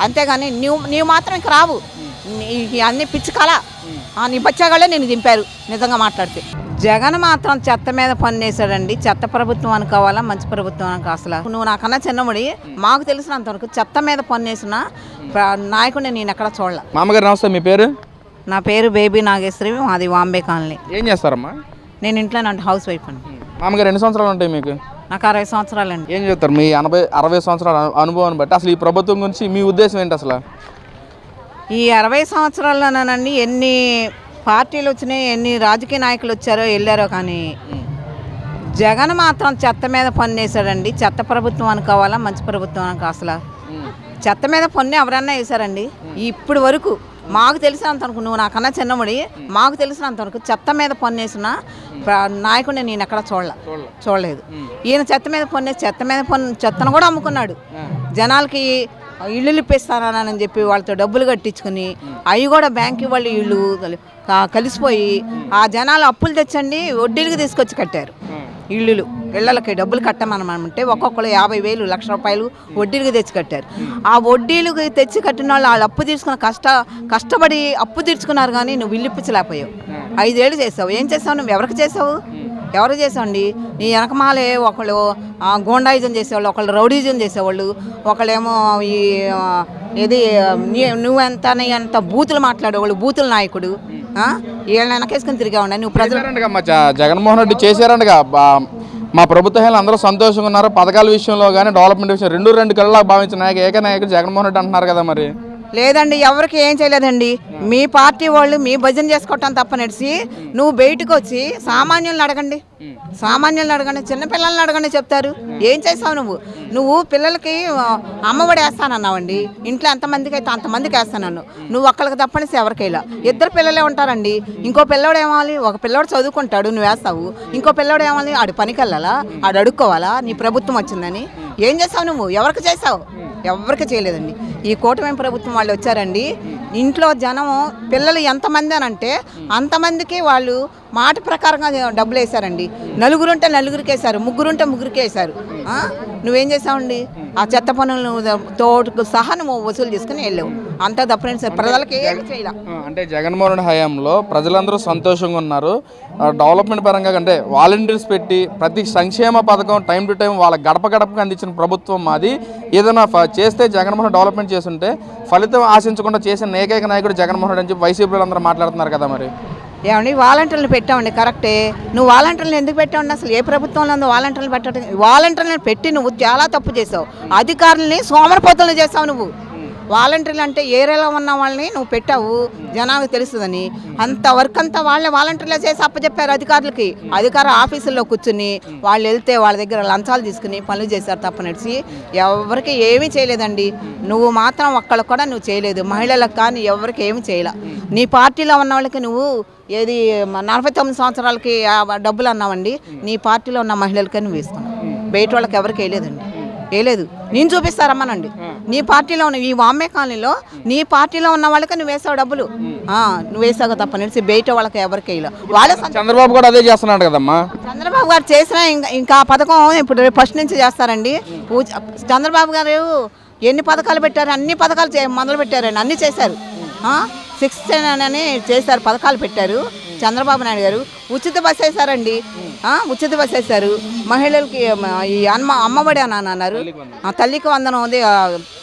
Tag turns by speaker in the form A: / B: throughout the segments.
A: అంతేగాని నీవు నీవు మాత్రం ఇంక రావు. అన్ని పిచ్చి కళ. ఆ, నీ బచ్చాగాళ్ళే నేను దింపారు. నిజంగా మాట్లాడితే. జగన్ మాత్రం చెత్త మీద పన్నేసాడండి చెత్త ప్రభుత్వం అనుకోవాలా మంచి ప్రభుత్వం అనుకో అసలు. నువ్వు నాకన్నా చిన్నముడి. మాకు తెలిసినంత వరకు చెత్త మీద పన్నేసిన నాయకుడిని నేను ఎక్కడ చూడలే.
B: మామగారు నమస్తే మీ పేరు?
A: నా పేరు బేబీ నాగేశ్వరి మాది వాంబే కాలనీ.
B: ఏం చేస్తారమ్మా?
A: నేను ఇంట్లో అంటే హౌస్ వైఫ్ అండి.
B: మామగారు ఎన్ని సంవత్సరాలు ఉంటాయి మీకు?
A: నాకు అరవై సంవత్సరాలండి.
B: ఏం చెప్తారు మీ ఎనభై అరవై సంవత్సరాల అను- అనుభవాన్ని బట్టి అసలు ఈ ప్రభుత్వం గురించి మీ ఉద్దేశం ఏంటి అసలు?
A: ఈ అరవై సంవత్సరాల్లోనండి ఎన్ని పార్టీలు వచ్చినాయి ఎన్ని రాజకీయ నాయకులు వచ్చారో వెళ్ళారో కానీ జగన్ మాత్రం చెత్త మీద పన్నేసాడండి చెత్త ప్రభుత్వం అనుకోవాలా మంచి ప్రభుత్వం అనుకో అసలు చెత్త మీద పన్ను ఎవరన్నా వేశారండి? ఇప్పుడు వరకు మాకు తెలిసినంత వరకు నువ్వు నాకన్నా చిన్నముడి మాకు తెలిసినంత వరకు చెత్త మీద పన్నేసిన నాయకుడిని నేను ఎక్కడ చూడలే. చూడలేదు. ఈయన చెత్త మీద పన్ను చెత్త మీద పన్ను చెత్తను కూడా అమ్ముకున్నాడు. జనాలకి ఇల్లులు ఇప్పిస్తానని చెప్పి వాళ్ళతో డబ్బులు కట్టించుకుని అవి కూడా బ్యాంక్ వాళ్ళు ఇళ్ళు కలిసిపోయి ఆ జనాలు అప్పులు తెచ్చండి వడ్డీలకి తీసుకొచ్చి కట్టారు. ఇల్లులు. ఇళ్ళకి డబ్బులు కట్టమనమంటే ఒక్కొక్కరు యాభై వేలు లక్ష రూపాయలు వడ్డీలకు తెచ్చి కట్టారు. ఆ వడ్డీలకు తెచ్చి కట్టిన వాళ్ళు వాళ్ళు అప్పు తీసుకున్న కష్ట కష్టపడి అప్పు తీర్చుకున్నారు కానీ నువ్వు ఇల్లు ఇప్పించలేకపోయావు. ఐదేళ్ళు చేసావు. ఏం చేసావు నువ్వు? ఎవరికి చేసావు? ఎవరు చేసావండి? నీ వెనకమాలే ఒకళ్ళు గోండాయిజం చేసేవాళ్ళు ఒకళ్ళు రౌడీజం చేసేవాళ్ళు ఒకళ్ళేమో ఈ ఇది నువ్వెంత నీ అంత బూతులు మాట్లాడేవాళ్ళు బూతుల నాయకుడు? వీళ్ళని వెనకేసుకుని తిరిగావండి నువ్వు ప్రజలు
B: జగన్మోహన్ రెడ్డి చేశారంటగా. మా ప్రభుత్వం అందరూ సంతోషంగా ఉన్నారు. పథకాల విషయంలో కానీ డెవలప్మెంట్ విషయం రెండు రెండు కళ్ళ భావించిన నాయక ఏక నాయకుడు జగన్మోహన్ రెడ్డి అంటున్నారు కదా మరి.
A: లేదండి ఎవరికి ఏం చేయలేదండి. మీ పార్టీ వాళ్ళు మీ భజన చేసుకోవటం తప్ప నడిచి నువ్వు బయటకు వచ్చి సామాన్యులను అడగండి. సామాన్యులను అడగండి చిన్నపిల్లల్ని అడగండి చెప్తారు. ఏం చేసావు నువ్వు? నువ్వు పిల్లలకి అమ్మఒడి వేస్తానన్నావండి. ఇంట్లో ఎంతమందికి అయితే అంతమందికి వేస్తానన్ను. నువ్వు ఒక్కరికి తప్పనిసి ఎవరికైలా ఇద్దరు పిల్లలే ఉంటారండి. ఇంకో పిల్లోడు ఏమాలి ఒక పిల్లోడు చదువుకుంటాడు నువ్వు వేస్తావు. ఇంకో పిల్లోడు ఏమాలి ఆడు పనికి వెళ్ళాలా? ఆడు అడుక్కోవాలా? నీ ప్రభుత్వం వచ్చిందని. ఏం చేసావు నువ్వు? ఎవరికి చేసావు? ఎవరికి చేయలేదండి. ఈ కూటమి ప్రభుత్వం వాళ్ళు వచ్చారండి. ఇంట్లో జనం పిల్లలు ఎంతమంది అని అంటే అంతమందికి వాళ్ళు మాట ప్రకారంగా డబ్బులు వేశారండి. నలుగురుంటే నలుగురికి వేశారు ముగ్గురుంటే ముగ్గురికి వేశారు? నువ్వేం చేసావండి? ఆ చెత్త పనులు తోటకు సహా నువ్వు వసూలు చేసుకుని వెళ్ళావు. అంతా తప్పని సార్. ప్రజలకి ఏమి చేయాల.
B: ఆ, అంటే జగన్మోహన్ హయాంలో ప్రజలందరూ సంతోషంగా ఉన్నారు. డెవలప్మెంట్ పరంగా అంటే వాలంటీర్స్ పెట్టి ప్రతి సంక్షేమ పథకం టైం టు టైం వాళ్ళ గడప గడపకి అందించిన ప్రభుత్వం మాది. ఏదైనా చేస్తే జగన్మోహన్ డెవలప్మెంట్ చేస్తుంటే ఫలితం ఆశించకుండా చేసిన ఏకైక నాయకుడు జగన్మోహన్ రెడ్డి అని చెప్పి వైసీపీ అందరూ మాట్లాడుతున్నారు కదా మరి?
A: ఏమండి వాలంటీర్లు పెట్టామండి కరెక్టే. నువ్వు వాలంటీర్లు ఎందుకు పెట్టావండి అసలు? ఏ ప్రభుత్వంలో ఉందో వాలంటీర్లు పెట్టడం? వాలంటీర్లను పెట్టి నువ్వు చాలా తప్పు చేసావు. అధికారులని సోమరపోతలు చేసావు నువ్వు. వాలంటీర్లు అంటే ఏరియాలో ఉన్న వాళ్ళని నువ్వు పెట్టావు. జనాలకు తెలుస్తుందని. అంత వర్క్ అంతా వాళ్ళే వాలంటీర్లే చేసి అప్పచెప్పారు అధికారులకి. అధికార ఆఫీసుల్లో కూర్చుని వాళ్ళు వెళ్తే వాళ్ళ దగ్గర లంచాలు తీసుకుని పనులు చేశారు తప్ప నడిచి ఎవరికి ఏమీ చేయలేదండి. నువ్వు మాత్రం ఒక్కళ్ళకు కూడా నువ్వు చేయలేదు. మహిళలకు కానీ ఎవరికి ఏమీ చేయలే. నీ పార్టీలో ఉన్న వాళ్ళకి నువ్వు ఏది నలభై తొమ్మిది సంవత్సరాలకి డబ్బులు అన్నావండి. నీ పార్టీలో ఉన్న మహిళలకే నువ్వు వేసుకున్నావు. బయట వాళ్ళకి ఎవరికి వేయలేదండి. వేయలేదు నేను చూపిస్తారమ్మనండి నీ పార్టీలో ఉన్న ఈ వామ్మే కాలనీలో నీ పార్టీలో ఉన్న వాళ్ళకి నువ్వు వేసావు డబ్బులు. నువ్వు వేసావు తప్ప నిలిచి బయట వాళ్ళకి ఎవరికి వేయలే వాళ్ళే
B: చంద్రబాబు కూడా అదే చేస్తున్నాడు కదమ్మా.
A: చంద్రబాబు గారు చేసిన ఇంకా ఇంకా ఆ పథకం ఇప్పుడు ఫస్ట్ నుంచి చేస్తారండి. చంద్రబాబు గారు ఎన్ని పథకాలు పెట్టారు? అన్ని పథకాలు మొదలు పెట్టారండి. అన్ని చేశారు. సిక్స్ అని చేశారు పథకాలు పెట్టారు చంద్రబాబు నాయుడు గారు. ఉచిత బస్ వేశారండి. ఆ, ఉచిత బస్ వేశారు. మహిళలకి ఈ అమ్మ అమ్మఒడి అని అన్నారు. ఆ, తల్లికి వందనం ఉంది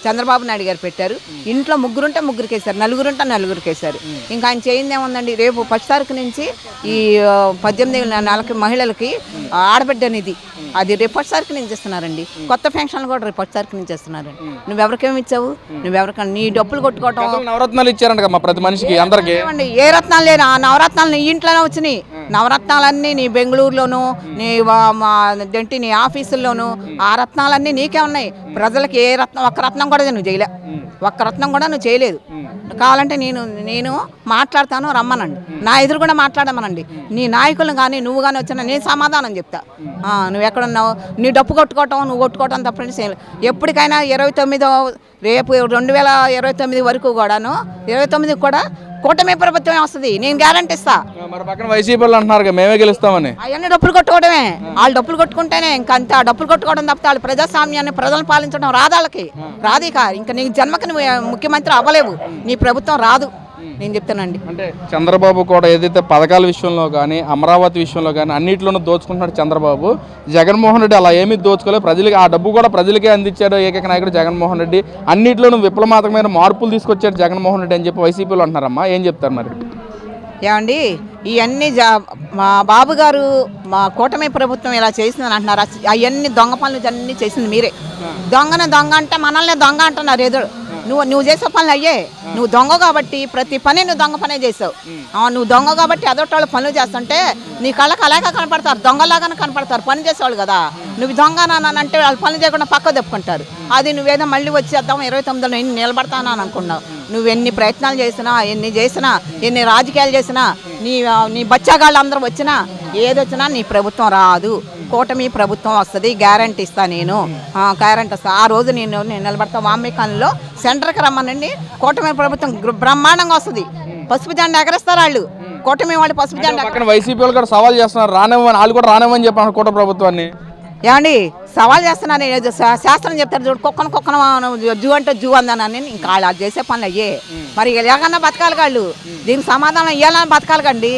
A: చంద్రబాబు నాయుడు గారు పెట్టారు. ఇంట్లో ముగ్గురుంటే ముగ్గురికి వేశారు నలుగురుంటే నలుగురికి వేశారు. ఇంకా ఆయన చేయింది ఏముందండి? రేపు ఫస్ట్ తారీఖు నుంచి ఈ పద్దెనిమిది నెలలకి మహిళలకి ఆడబిడ్డ నిధి. అది రేపు ఫస్ట్ తారీఖు నుంచి ఇస్తున్నారండి కొత్త పెన్షన్లు కూడా రేపు ఫస్ట్ తారీఖు నుంచి ఇస్తున్నారండి నువ్వెవరికేమి ఇచ్చావు? నువ్వెవరికైనా నీ డబ్బులు కొట్టుకోవటం?
B: నవరత్నాలు ఇచ్చారంట మా ప్రతి మనిషికి అందరికి.
A: ఏమండి ఏ రత్నాలు లేని ఆ నవరత్నాలు నీ ఇంట్లోనే వచ్చినాయి. నవరత్నాలన్నీ నీ బెంగళూరులోను నీ వా- మా ఏంటి నీ ఆఫీసుల్లోను ఆ రత్నాలన్నీ నీకే ఉన్నాయి. ప్రజలకి ఏ రత్నం ఒక్క రత్నం కూడా నువ్వు చేయలే. ఒక్క రత్నం కూడా నువ్వు చేయలేదు. కావాలంటే నేను నేను మాట్లాడతాను రమ్మనండి. నా ఎదురు కూడా మాట్లాడమనండి. నీ నాయకులను కానీ నువ్వు కానీ వచ్చినా నేను సమాధానం చెప్తా. నువ్వు ఎక్కడున్నావు? నీ డప్పు కొట్టుకోవటం నువ్వు కొట్టుకోవటం తప్పని ఎప్పటికైనా ఇరవై తొమ్మిదో రేపు రెండు వేల ఇరవై తొమ్మిది వరకు కూడాను ఇరవై తొమ్మిదికి కూడా కూటమి ప్రభుత్వమే వస్తుంది. నేను గ్యారంటీ ఇస్తా.
B: మరి పక్కన వైసీపీ అంటున్నారు మేమే గెలుస్తామని.
A: అవన్నీ డబ్బులు కొట్టుకోవడమే. వాళ్ళు డబ్బులు కొట్టుకుంటేనే ఇంకా అంత డబ్బులు కొట్టుకోవడం తప్పితే వాళ్ళు ప్రజాస్వామ్యాన్ని ప్రజలను పాలించడం రాదు వాళ్ళకి. రాదు ఇక. ఇంకా నీ జన్మకి నువ్వు ముఖ్యమంత్రి అవ్వలేవు. నీ ప్రభుత్వం రాదు. నేను చెప్తానండి.
B: అంటే చంద్రబాబు కూడా ఏదైతే పథకాల విషయంలో కానీ అమరావతి విషయంలో కానీ అన్నింటిలోనూ దోచుకుంటున్నాడు చంద్రబాబు. జగన్మోహన్ రెడ్డి అలా ఏమీ దోచుకోలేదు. ప్రజలకి ఆ డబ్బు కూడా ప్రజలకే అందించాడు ఏకైక నాయకుడు జగన్మోహన్ రెడ్డి. అన్నింటిలోనూ విప్లవాత్మకమైన మార్పులు తీసుకొచ్చాడు జగన్మోహన్ రెడ్డి అని చెప్పి వైసీపీలో అంటున్నారమ్మా. ఏం చెప్తారు మరి?
A: ఏమండి ఇవన్నీ జా మా బాబు గారు మా కూటమి ప్రభుత్వం ఇలా చేసిందని అంటున్నారు. అవన్నీ దొంగ పనులు అన్నీ చేసింది మీరే. దొంగన దొంగ అంటే మనల్ని దొంగ అంటున్నారు ఏదో నువ్వు నువ్వు చేసే పనులు అయ్యే. నువ్వు దొంగ కాబట్టి ప్రతి పని నువ్వు దొంగ పనే చేసావు. ఆ, నువ్వు దొంగ కాబట్టి ఎదటోళ్ళు పనులు చేస్తుంటే నీ కళ్ళకి అలాగే కనపడతారు దొంగలాగానే కనపడతారు పని చేసేవాళ్ళు కదా. నువ్వు దొంగ అంటే వాళ్ళు పనులు చేయకుండా పక్క తెప్పుకుంటారు అది నువ్వేదో మళ్ళీ వచ్చేద్దాం ఇరవై తొమ్మిదిలో నేను నిలబడతాను అని అనుకున్నావు. నువ్వు ఎన్ని ప్రయత్నాలు చేసినా ఎన్ని చేసినా ఎన్ని రాజకీయాలు చేసినా నీ నీ బచ్చాగాళ్ళు అందరూ వచ్చినా ఏదొచ్చినా నీ ప్రభుత్వం రాదు. కూటమి ప్రభుత్వం వస్తుంది గ్యారంటీ ఇస్తా నేను. గ్యారంటీ వస్తా. ఆ రోజు నేను నేను నిలబడతా. వామికాలంలో సెంటర్కి రమ్మనండి. కూటమి ప్రభుత్వం బ్రహ్మాండంగా వస్తుంది. పసుపు జెండా ఎగరేస్తారు వాళ్ళు. కూటమి వాళ్ళు పసుపు జెండా
B: పక్కన వైసీపీ వాళ్ళు కూడా సవాల్ చేస్తున్నారు. రానివ్వని వాళ్ళు కూడా రానివ్వని చెప్పి కూట ప్రభుత్వాన్ని.
A: ఏమండి సవాల్ చేస్తున్నాను శాస్త్రం చెప్తారు చూడు కుక్కను కుక్కను జూ అంటే జూ అందానని ఇంకా వాళ్ళు అది చేసే పనులు అయ్యే. మరి ఎలాగన్నా బతకాలి వాళ్ళు. దీనికి సమాధానం ఇవ్వాలని బతకాలి కండి?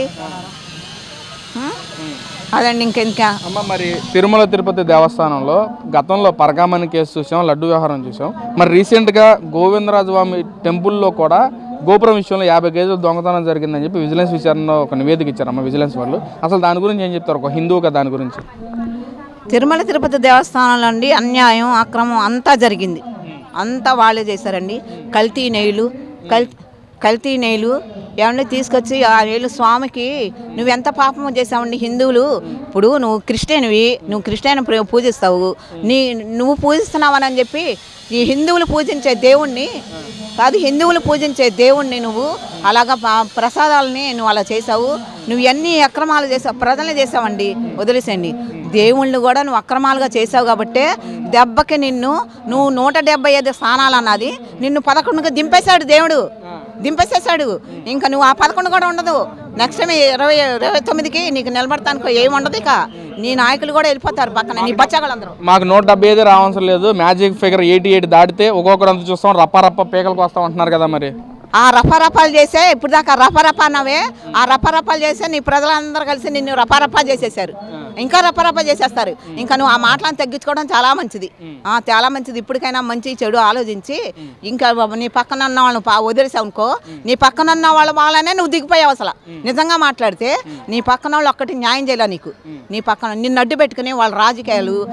A: అదండి ఇంకెందుకా
B: అమ్మ మరి తిరుమల తిరుపతి దేవస్థానంలో గతంలో పరకామణి కేసు చూసాం లడ్డు వ్యవహారం చూసాం. మరి రీసెంట్గా గోవిందరాజు స్వామి టెంపుల్లో కూడా గోపురం విషయంలో యాభై కేజీలు దొంగతనం జరిగిందని చెప్పి విజిలెన్స్ విచారణలో ఒక నివేదిక ఇచ్చారమ్మ విజిలెన్స్ వాళ్ళు. అసలు దాని గురించి ఏం చెప్తారు? ఒక హిందువుగా దాని గురించి.
A: తిరుమల తిరుపతి దేవస్థానంలో అండి అన్యాయం అక్రమం అంతా జరిగింది. అంతా వాళ్ళే చేశారండి. కల్తీ నెయ్యిలు కల్ కల్తీ నెయ్యిలు ఎవరిని తీసుకొచ్చి ఆ నెయ్యిలు స్వామికి నువ్వు ఎంత పాపం చేసావండి హిందువులు ఇప్పుడు నువ్వు క్రిస్టియన్వి నువ్వు క్రిస్టియన్ పూజిస్తావు. నీ నువ్వు పూజిస్తున్నావని అని చెప్పి ఈ హిందువులు పూజించే దేవుణ్ణి కాదు హిందువులు పూజించే దేవుణ్ణి నువ్వు అలాగా ప్రసాదాలని నువ్వు అలా చేసావు నువ్వు ఎన్ని అక్రమాలు చేసావు ప్రజలు చేసావండి వదిలేసేయండి. దేవుళ్ళు కూడా నువ్వు అక్రమాలుగా చేసావు కాబట్టే దెబ్బకి నిన్ను నువ్వు నూట డెబ్బై ఐదు స్థానాలు అన్నది నిన్ను పదకొండుగా దింపేశాడు దేవుడు. దింపేసేసాడు ఇంకా నువ్వు ఆ పదకొండు కూడా ఉండదు. నెక్స్ట్ టైం ఇరవై ఇరవై తొమ్మిదికి నీకు నిలబడతానికి ఏమి ఉండదు ఇక. నీ నాయకులు కూడా వెళ్ళిపోతారు పక్కన నీ బచ్చగాళ్ళందరూ.
B: మాకు నూట డెబ్బై ఐదు రావాల్సిన లేదు. మ్యాజిక్ ఫిగర్ ఎయిటీ ఎయిట్ దాటితే ఒక్కొక్కరు అంత చూస్తాం రప్ప రప్ప పీకలకు వస్తాం అంటున్నారు కదా మరి.
A: ఆ రఫరపాలు చేసే ఇప్పుడు దాకా రఫరప అన్నవే. ఆ రఫరపాలు చేసే నీ ప్రజలందరూ కలిసి నిన్ను రఫరపా చేసేసారు ఇంకా రఫరపా చేసేస్తారు. ఇంకా నువ్వు ఆ మాటలను తగ్గించుకోవడం చాలా మంచిది. ఆ, చాలా మంచిది. ఇప్పటికైనా మంచి చెడు ఆలోచించి ఇంకా నీ పక్కన ఉన్న వాళ్ళని పా- వదిలేసావు అనుకో నీ పక్కన ఉన్న వాళ్ళ వాళ్ళనే నువ్వు దిగిపోయావు అసలు. నిజంగా మాట్లాడితే నీ పక్కన వాళ్ళు ఒక్కటి న్యాయం చేయలే నీకు. నీ పక్కన నిన్ను అడ్డు పెట్టుకుని వాళ్ళ రాజకీయాలు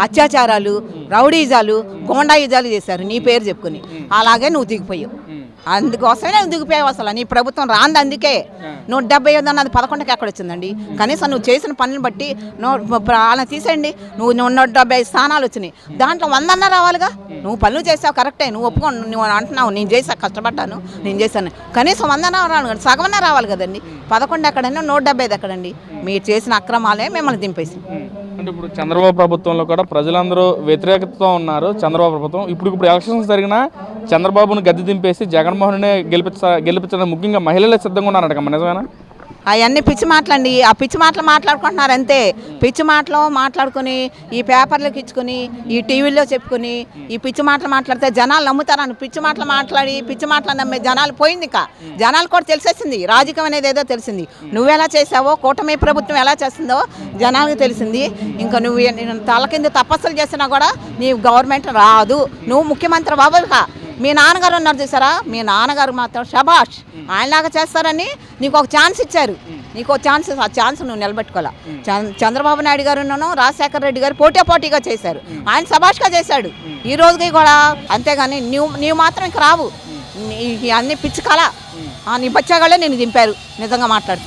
A: అత్యాచారాలు రౌడీజాలు గోండాయిజాలు చేశారు. నీ పేరు చెప్పుకుని. అలాగే నువ్వు దిగిపోయావు. అందుకోసమే నువ్వు దిగిపోయావు అసలు. నీ ప్రభుత్వం రాంది అందుకే. నూట డెబ్బై ఐదు అన్నది పదకొండుకి ఎక్కడ వచ్చిందండి. కనీసం నువ్వు చేసిన పనులు బట్టి నువ్వు అలా తీసేయండి. నువ్వు నువ్వు నూట డెబ్బై ఐదు స్థానాలు వచ్చినాయి. దాంట్లో వందన్న రావాలిగా? నువ్వు పనులు చేసావు కరెక్టే. నువ్వు ఒప్పుకో నువ్వు అంటున్నావు నేను చేసా కష్టపడ్డాను నేను చేశాను. కనీసం వందన రావాలి సగమన్న రావాలి కదండి. పదకొండు ఎక్కడండి నూట డెబ్బై ఐదు ఎక్కడండి? మీరు చేసిన అక్రమాలే మిమ్మల్ని దింపేసి
B: అంటే ఇప్పుడు చంద్రబాబు ప్రభుత్వంలో కూడా ప్రజలందరూ వ్యతిరేకతతో ఉన్నారు చంద్రబాబు ప్రభుత్వం. ఇప్పుడు ఇప్పుడు ఎలక్షన్స్ జరిగినా చంద్రబాబును గద్దె దింపేసి జగన్మోహన్నే గెలిపించ గెలిపించడానికి ముఖ్యంగా మహిళలే సిద్ధంగా ఉన్నారట నిజమేనా?
A: అవన్నీ పిచ్చి మాటలండి. ఆ పిచ్చి మాటలు మాట్లాడుకుంటున్నారు అంతే. పిచ్చి మాటలు మాట్లాడుకుని ఈ పేపర్లకు ఇచ్చుకుని ఈ టీవీలో చెప్పుకుని ఈ పిచ్చి మాటలు మాట్లాడితే జనాలు నమ్ముతారని పిచ్చి మాటలు మాట్లాడి పిచ్చి మాటలు నమ్మే జనాలు పోయింది ఇక. జనాలు కూడా తెలిసేసింది. రాజకీయం అనేది ఏదో తెలిసింది. నువ్వు ఎలా చేసావో కూటమి ప్రభుత్వం ఎలా చేస్తుందో జనాలకు తెలిసింది. ఇంకా నువ్వు తల కింద తపస్సులు చేసినా కూడా నీ గవర్నమెంట్ రాదు. నువ్వు ముఖ్యమంత్రి బాబుగా మీ నాన్నగారు ఉన్నారు చూసారా? మీ నాన్నగారు మాత్రం షబాష్ ఆయనలాగా చేస్తారని నీకు ఒక ఛాన్స్ ఇచ్చారు. నీకు ఒక ఛాన్స్ ఆ ఛాన్స్ నువ్వు నిలబెట్టుకోవాలా. చంద్ర- చంద్రబాబు నాయుడు గారును రాజశేఖర రెడ్డి గారు పోటీ పోటీగా చేశారు. ఆయన సభాష్గా చేశాడు. ఈ రోజుకి కూడా అంతేగాని నీవు నీవు మాత్రం ఇంక రావు. అన్ని పిచ్చి కళ ఆ, నీ బచ్చాగాళ్ళే నేను దింపారు. నిజంగా మాట్లాడితే.